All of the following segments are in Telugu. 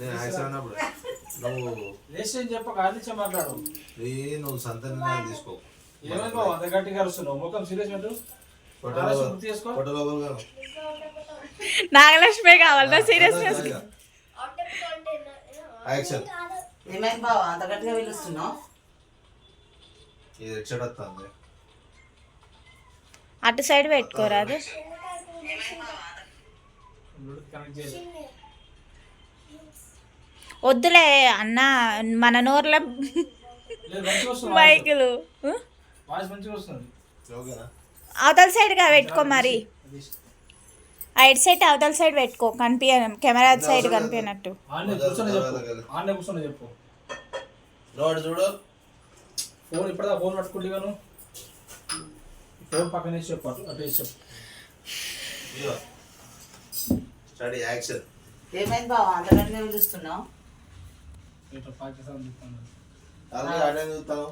నేను యాక్సిడెంట్ అన్నప్పుడు నువ్వు లేచి చెప్పక ఆడించే మాట్లాడు. నీ నువ్వు సంత నిర్ణయం తీసుకో. బావ? అంత గట్టిగా అరుస్తున్నావు ముఖం సీరియస్ పెట్టు. నాగలక్ష్మి కావాలా సీరియస్నెస్ ఇక. యాక్షన్. ఏమైంది బావ? అంత గట్టిగా పిలుస్తున్నావు? ఇది హెడ్షాట్ వస్తుంది. అటు సైడ్ పెట్టుకోరాదు కనెక్ట్ చేయాలి వద్దులే అన్న మన నోర్ల ఓకేనా అవతల సైడ్గా పెట్టుకో మరి. ఇటు సైడ్ అవతల సైడ్ పెట్టుకో కనిపించ కెమెరా సైడ్ కనిపించినట్టు చూడు. ఫోన్ ఇప్పుడుదా ఫోన్ పట్టుకుంటే గాను ఫోన్ పక్కన వేసి చెప్పు అటు అటు వేసి చెప్పు. స్టడీ యాక్షన్ ఏమైంది బావ? అంత గట్టిగా పిలుస్తున్నావు ఇట్లా పాకిస్తాన్ అటే చూస్తాను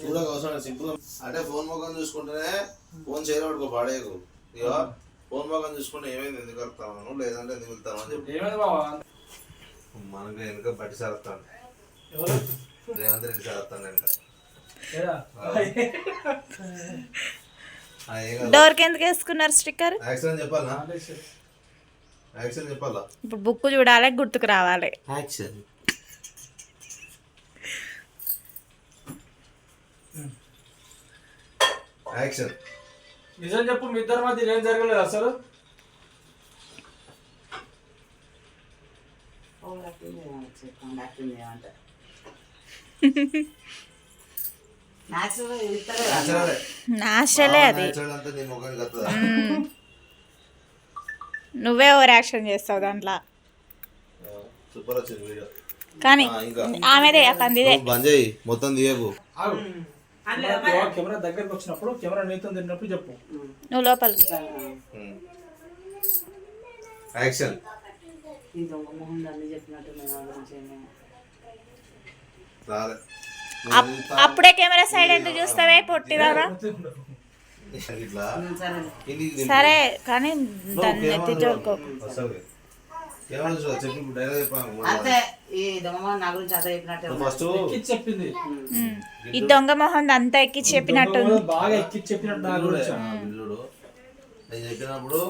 చూడక అవసరం సింపుల్ అంటే ఫోన్ ముఖం చూసుకుంటేనే ఫోన్ చేయలో పడుకో పాడేయకు. ఇక ఫోన్ ముఖం చూసుకుంటే ఏమైంది? ఎందుకు వెళ్తాను లేదంటే ఎందుకు వెళ్తాను అని చెప్పి. ఏమైంది బావా? మనకి వెనుక బట్టి సరస్తాను రేవంత్ రెడ్డి సరస్తాను వెనుక. ఏడా? ఆ, ఏం కాదు. డోర్కి ఎందుకు వేసుకున్నారు స్టిక్కర్? యాక్షన్ చెప్పాలా. యాక్షన్ చెప్పాలా? ఇప్పుడు బుక్ చూడాలి గుర్తుకు రావాలి. Action action. నిజం చెప్పు మీ ఇద్దరి మధ్య ఏం జరగలేదు అసలు? నాశలే అది. నువ్వే ఓవర్ యాక్షన్ చేస్తావు దాంట్లో. సూపర్ వచ్చింది వీడియో. కానీ ఆమెదే నువ్వు బంద్ చేయి మొత్తం తీయకు. కెమెరా- కెమెరా దగ్గరికి వచ్చినప్పుడు కెమెరా నీతో తిన్నప్పుడు చెప్పు. నువ్వు లోపలికి. యాక్షన్. ఈ దొంగ మొహం చెప్పినట్టు అప్పుడే కెమెరా సైడ్ ఎందుకు చూస్తావే ఉమ్, సరే. కానీ దాన్ని ఎత్తి చూడుకోకు అంతే ఈ దొంగ మొహం నా గురించి అదే చెప్పినట్టే చెప్పింది. ఈ దొంగ మొహం అంతా ఎక్కి చెప్పినట్టు బాగా ఎక్కిచ్చి చెప్పినట్టు నా గురించి. బిల్లుడు నేను చెప్పినప్పుడు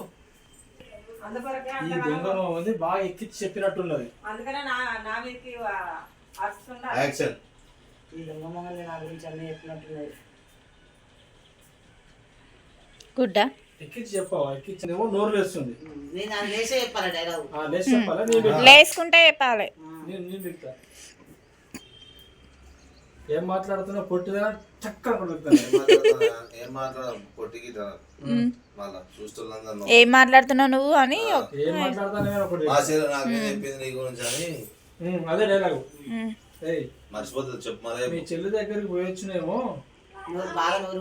ఈ దొంగ ఉంది బాగా ఎక్కిచ్చి చెప్పినట్టున్నది అందుకనే నా నా మీదకి అరుస్తుండ యాక్షన్. ఈ దొంగ మొహం నా గురించి అన్ని చెప్పినట్టున్నది గుడ్డా? ఎక్కిచ్చి చెప్పావా? ఎక్కిచ్చిందేమో నోరు లేస్తుంది. నేను అది చెప్పాలి డైలాగ్ ఆ, లేచి చెప్పాలా? నేను పెడతా. లేసుకుంటే చెప్పాలి. నేను నేను పెడతా ఏం మాట్లాడుతున్నా? పొట్టిదా? చక్కగా కొడుకుతాను ఏం పొట్టికి మళ్ళా మాట్లాడుతున్నావు నువ్వు అని ఏం మాట్లాడతాను నేను ఒకటి మా చీర నాకేం చెప్పింది నీ గురించి అని. ఉమ్, అదే డైలాగు. ఏయ్. మర్చిపోతుంది చెప్పు మరే. మీ చెల్లి దగ్గరికి పోయొచ్చునేమో. నోరు బాగా నోరు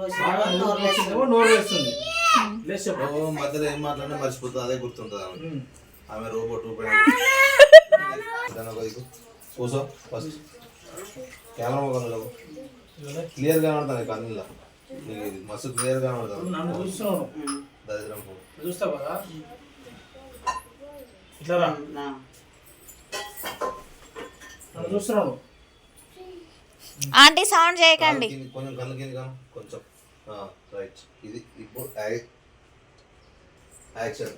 నోరు నువ్వు మధ్యలో ఏం మాట్లాడినా మర్చిపోతుంది అదే గుర్తుంటుంది ఆమె. ఆమె రోబోట్ కూసో ఫస్ట్ కెమెరా మొక్కలు క్లియర్ కనబడుతుంది కన్నుల. నీకు మస్తు క్లియర్ నన్ను చూస్తున్నాను దరిద్రం పో. చూస్తావు కదా? ఇట్లా రా. నా. నన్ను చూస్తున్నాను ఆంటీ సౌండ్ చేయకండి. కొంచెం కన్ను కింది కొంచెం. రైట్ ఇది ఇప్పుడు యాక్షన్.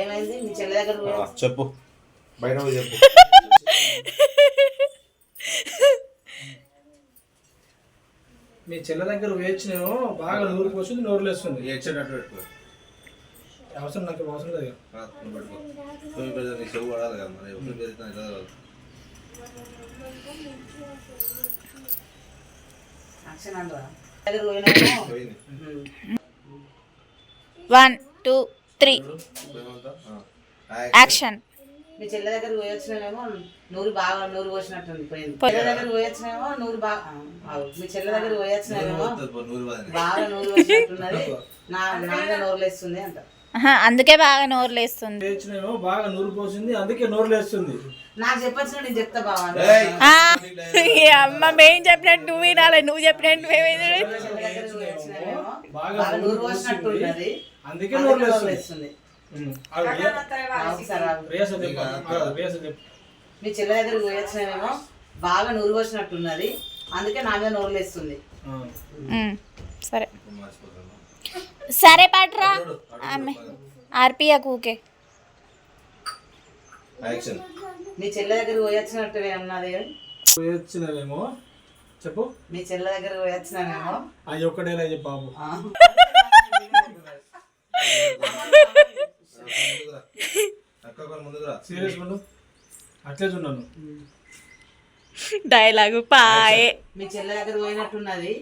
ఏమైంది? మీ చెల్లి దగ్గర చెప్పు. బయట చెప్పు. మీ చెల్లె దగ్గర వేయచ్చునేమో బాగా నూరు పోసింది నోరు లేస్తుంది అట్టు పెట్టుకో. అవసరం నాకు అవసరం లేదు చెవు పడాలి కదా మరి. One two three. యాక్షన్ మీ చెల్లి దగ్గర పోయొచ్చినేమో నూరు బాగా నూరు పోసినట్టుంది పోయింది. పోయి- చెల్లె దగ్గర పోయొచ్చినేమో నూరు బాగా. మీ చెల్లె దగ్గర పోయొచ్చినేమో బాగా నూరు పోసినట్టున్నది. నా నాన్న నోరు లేస్తుంది అంట. అందుకే బాగా నోరు లేస్తుంది. వేయచ్చునేమో బాగా నూరు పోసింది అందుకే నోరు లేస్తుంది. నాకు చెప్పొచ్చు నేను చెప్తా బావా. అమ్మ మేం చెప్పినట్టు నువ్వు వినాలి నువ్వు చెప్పినట్టు మేము దగ్గర పోయొచ్చినేమో బాగా బాగా నూరు పోసినట్టు. ఉన్నది అందుకే నోరు మీ చెల్లె దగ్గరికి పోయొచ్చినామేమో బాగా నూరు పోసినట్టున్నది అందుకే నా మీద నోరు. ఉమ్, సరే. సరే పట్రా. ఆమె ఆర్పియా కూకే యాక్షన్. మీ చెల్లె దగ్గరికి పోయొచ్చినట్టు ఉన్నది వచ్చినవేమో చెప్పు. మీ చెల్లె దగ్గరికి పోయొచ్చినామేమో అది ఒక్కటేలా చెప్పు బాబు. సీరియస్ ఉండు. అట్లే చూడను. డైలాగు పాయే. మీ చెల్లె దగ్గర పోయినట్టున్నది.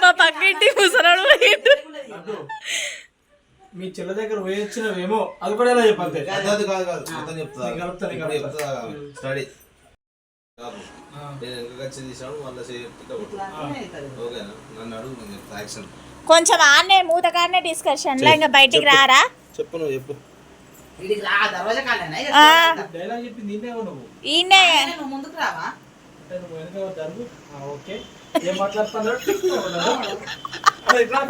మా పక్కింటి ముసరాడు. మీ చెల్ల దగ్గర వేయొచ్చినవేమో అది కూడా ఎలా చెప్పు అంతే పద్ధతి కాదు కాదు మొత్తం చెప్తా నేను కలుపుతా, నేను ఇప్పుడు కలుపుతా. చెప్తా స్టడీ. ఆ. నేను వెనక వచ్చి తీసాను మళ్ళీ చెప్తా ఇట్లా అట్లనే అవుతుంది. ఓకేనా? నన్ను అడుగు నేను చెప్తా యాక్షన్. కొంచెం ఆన్నే మూతకాన్నే డిస్కషన్లో ఇంకా బయటికి రారా? చెప్పు నువ్వు చెప్పు. ఈయనే ముందుకు రావా? నువ్వు వెనక జరుగు ఆ, ఓకే ఏం మాట్లాడుతున్నాడు అరే, ఇట్లా.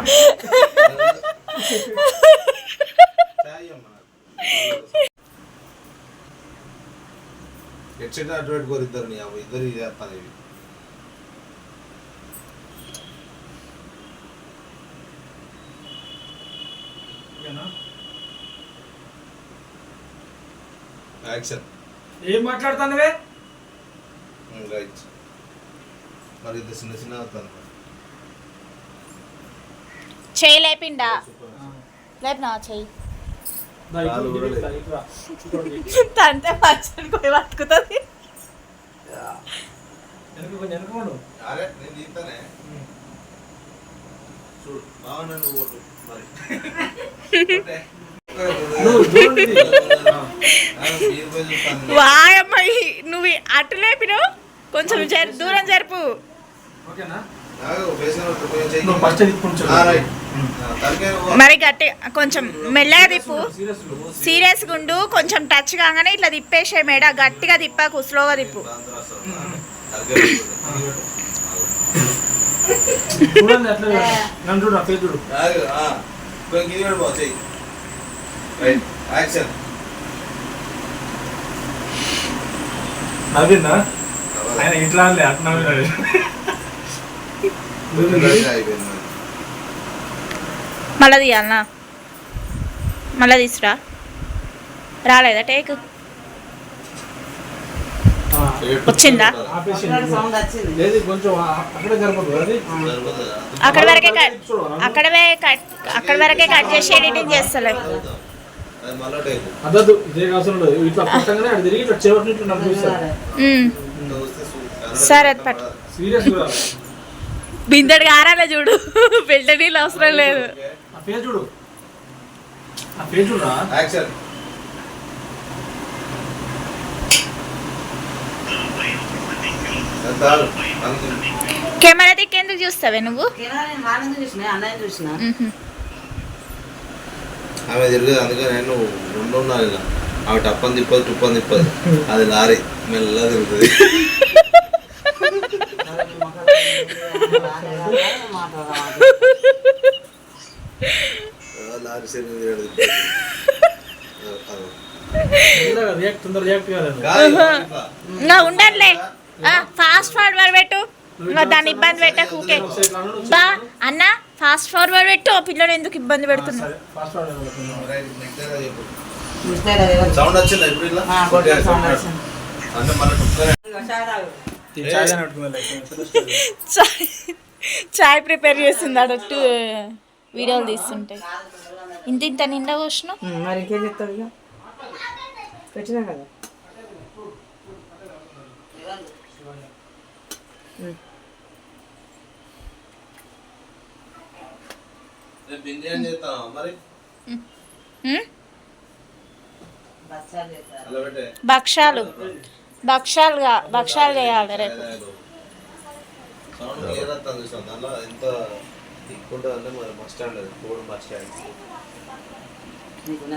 చాయ్ అమ్మా. హెడ్సెట్ అటు పెట్టుకోరు ఇద్దరు నీ అవ్వ ఇద్దరు ఇది చేస్తాను ఇవి? యాక్షన్ ఏం రైట్ మరి ఇంత చిన్న చిన్న అవుతాను చేయి లేపిండా? లేపినా లేదు. తంతే పచ్చని పోయి చూడు బాగున్నా నువ్వు ఓటు మరి. ఇది. వాయమ్మ నువ్వు అటు లేపినావు? కొంచెం దూరం జరుపు. మరి గట్టి కొంచెం మెల్లగా తిప్పు. సీరియస్ గుండు కొంచెం టచ్ కాగానే ఇట్లా తిప్పేసే మేడ గట్టిగా తిప్పాకు స్లోగా తిప్పు. ఆయన ఇట్లా అట్లా మరి. మళ్ళా తీయాలనా? మళ్ళా తీసురా? రాలేదా టేక్ వచ్చిందా? అక్కడే? అక్కడ వరకే కట్ అక్కడవే కట్ అక్కడ వరకే కట్ చేసి ఎడిటింగ్ చేస్తలే. అదదు ఇదే అవసరం లేదు ఇట్లా పట్టంగానే అటు తిరిగి ఇట్లా సరే, అది పట్టు. బిందెడు గారాలే చూడు. నీళ్ళు అవసరం లేదు. కెమెరా దిక్కేందుకు చూస్తావే నువ్వు. ఆమె తిరగదు అందుకని నేను రెండు ఉన్నారు ఇలా ఆమె టప్పని తిప్పదు టుప్పని తిప్పదు. అది లారీ. మెల్లగా తిరుగుతుంది ఆ, లారీ సైడ్ మీద తిరుగుతుంది. ఆ, ఆ. రియాక్ట్ తొందర రియాక్ట్ కాలేదు కాదు, ఇట్లా. ఇంకా ఉండట్లే ఫాస్ట్ ఫార్వర్డ్ పెట్టు. దాన్ని ఇబ్బంది పెట్టకు ఊకే. బా అన్న ఫాస్ట్ ఫార్వర్డ్ పెట్టు. ఆ పిల్లడు ఎందుకు ఇబ్బంది పెడుతున్నావు సౌండ్ వచ్చిందా ఇప్పుడు చాయ్ ప్రిపేర్ చేస్తుంది అడట్టు వీడియోలు తీస్తుంటే. ఇంత ఇంత నిండా పోసిన మరి ఇంకేం చెప్తాడు ఇక? పెట్టినా కదా? రేపు భక్షాలు భక్షాలుగా భక్షాలు చేయాలి రేపు. ఎంత